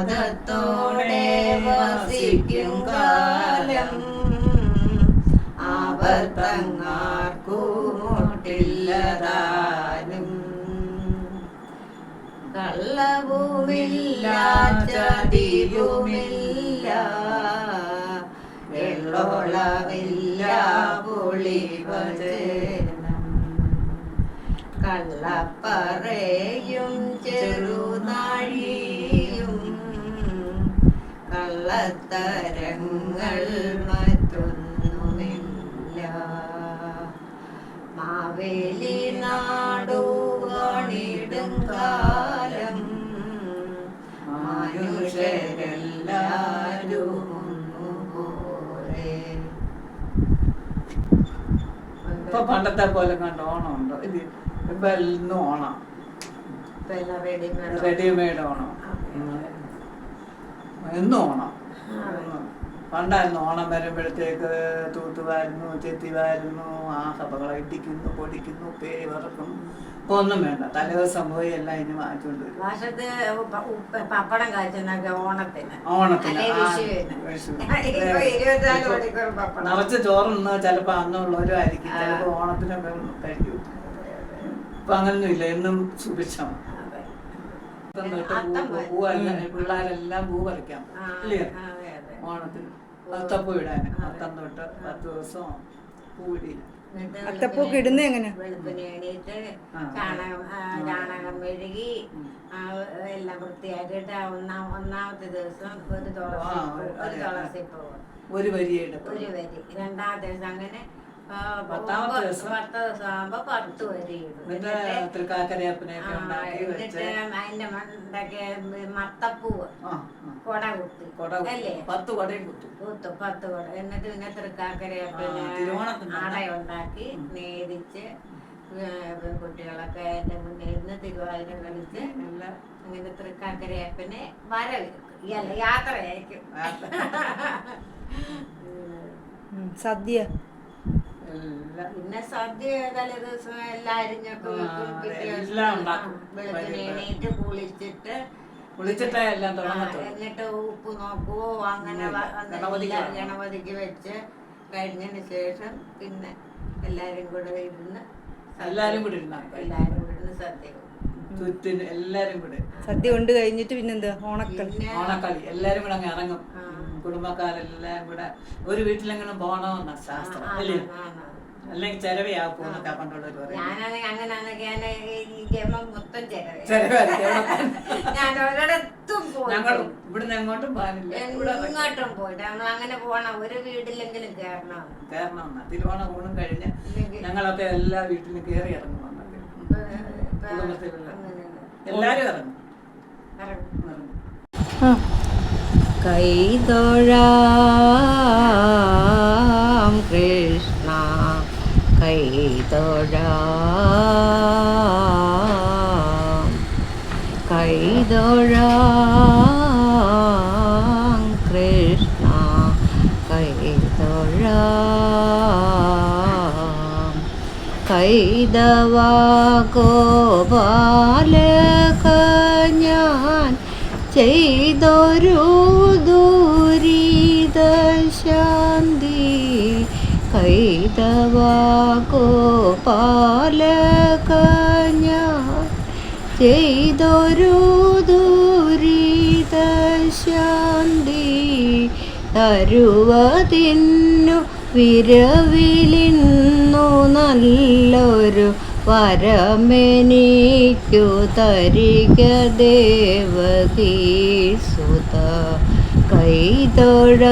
മതത്തോടെ വസിക്കും കാലം. ആപത്തങ്ങാർക്കുമൊട്ടില്ലതാനും കള്ളവുമില്ല ചതിയുമില്ല വെള്ളോളവില്ല പുളിവചനം. കള്ളപ്പറയും ചെറുനാൾ കള്ളത്തരങ്ങൾ മറ്റൊന്നുമില്ല. മാവേലി നാടുവാണിടും കാലം. മനുഷ്യരെല്ലാരും ഇപ്പൊ പണ്ടത്തെ പോലെ കണ്ട? ഓണം ഉണ്ടോ ഇത് ഇപ്പൊ എന്നും ഓണം. റെഡിമെയ്ഡ് ഓണം. എന്നും ഓണം. പണ്ടായിരുന്നു ഓണം വരുമ്പോഴത്തേക്ക് തൂത്തുവാരുന്നു ചെത്തിവാരുന്നു ആ സഭകളെ ഇടിക്കുന്നു പൊടിക്കുന്നു പേര് വറക്കുന്നു ഇപ്പൊ ഒന്നും വേണ്ട തലേദിവസം പോയി എല്ലാം ഇനി വാങ്ങിച്ചുകൊണ്ട് വരും. വർഷത്ത് ഉപ്പ- ഉപ്പ- പപ്പടം കാച്ചുന്നൊക്കെ ഓണത്തിന്. നിറച്ച് ചോറുന്ന് ചിലപ്പോ അന്നുള്ളവരും ആയിരിക്കും ചിലപ്പോ ഓണത്തിനൊക്കെ കഴിക്കും. ഇപ്പൊ അങ്ങനൊന്നും ഇല്ല എന്നും സുഭിക്ഷമാണ് വരെ. പിള്ളേരെല്ലാം പൂ പറിക്കാം. ഇല്ലേ. ഓണത്തിന്. അത്തപ്പൂ ഇടാൻ അതെ. അത്തം തൊട്ട് പത്ത് ദിവസം ഇടുന്ന എങ്ങനെ? വെളുപ്പിന് എണീറ്റ് ചാണകം ചാണകം മെഴുകി ഉം. ആ, എല്ലാം വൃത്തിയാക്കിയിട്ട് ഒന്നാം ഒന്നാമത്തെ ദിവസം ഒരു തുളസി ഒരു. തുളസി പൂവ് ഒരു വരി. രണ്ടാമത്തെ ദിവസം അങ്ങനെ പത്താമത്തെ ഒമ്പത് ദിവസം? പത്ത് ദിവസം ആകുമ്പോ പത്ത് വരി ഇടും. എന്നിട്ട് എന്നിട്ട് തൃക്കാക്കരയപ്പനെയൊക്കെ ആ, ഉണ്ടാക്കി എന്നിട്ട് വെച്ച്. അതിന്റെ മണ്ടൊക്കെ മത്തപ്പൂവ് ആ ആ. കൊട കുത്തി. കൊട അല്ലേ? പത്ത് കൊടയും കുത്തും. കുത്തും പത്ത് കൊട. എന്നിട്ട് പിന്നെ തൃക്കാക്കരയെ ആ, പിന്നെ തിരുവോണത്തിന് അടയുണ്ടാക്കി ഉം. നേദിച്ച് പെൺകുട്ടികളൊക്കെ എന്റെ മുന്നിൽ നിന്ന് തിരുവാതിര കളിച്ച് അങ്ങനെ തൃക്കാക്കരയപ്പനെ വരവേൽക്കും. യാത്രയായിരിക്കും. സദ്യ. പിന്നെ സദ്യ തലേ ദിവസം എല്ലാം അരിഞ്ഞൊക്കെ ആ, വെക്കും പിറ്റേ എല്ലാം ഉണ്ടാക്കും. ആ, വെളുപ്പിന് വൈകിട്ട്. എണീറ്റ് കുളിച്ചിട്ട് കുളിച്ചിട്ടേ എല്ലാം തുടങ്ങത്തുള്ളൂ. എന്നിട്ട് ഉപ്പ് നോക്കുവോ അങ്ങനെ ഗണപതിക്ക് വെച്ച് കഴിഞ്ഞതിന് ശേഷം പിന്നെ എല്ലാരും കൂടെ ഇരുന്ന് എല്ലാരും കൂടെ ഇരുന്നാ. എല്ലാരും കൂടെ ഇരുന്ന് സദ്യ ചുറ്റിന് എല്ലാരും കൂടെ. സദ്യ കൊണ്ട് കഴിഞ്ഞിട്ട് പിന്നെന്താ ഓണക്കളി. ഓണക്കളി. എല്ലാരും കൂടെ അങ്ങ് ഇറങ്ങും. കുടുംബക്കാരെല്ലാം കൂടെ ഒരു വീട്ടിലെങ്കിലും പോകണമെന്ന ശാസ്ത്രം അല്ലേ. അല്ലെങ്കിൽ ചെലവയാക്കും എന്നൊക്കെ പണ്ടുള്ളവർ ഞങ്ങൾ ഇവിടുന്ന് എങ്ങോട്ടും പോകാനില്ല. എങ്ങോട്ടും പോയിട്ട് നമ്മൾ അങ്ങനെ പോണം ഒരു വീട്ടിലെങ്കിലും കയറണം. കയറണം. തിരുവോണ ഊണും കഴിഞ്ഞ് ഞങ്ങളൊക്കെ എല്ലാ വീട്ടിലും കയറി ഇറങ്ങും കുടുംബത്തിലുള്ള എല്ലാരും ഇറങ്ങും. ഇറങ്ങും. കൈതൊഴാം കൃഷ്ണ കൈതൊഴാം കൈതൊഴാം കൃഷ്ണ കൈതൊഴാം. കൈതവ ഗോപാലക ഞാൻ ചെയ്തൊരു ശാന്തി കൈതവാകോ പാലകഞ്ഞ ഞാൻ ചെയ്തൊരു ദൂരിത ശാന്തി തരുവതിന്നു വിരവിലിന്നു നല്ലൊരു വരമെനിക്കു തരിക ദേവകീ സുത കൈതൊഴാം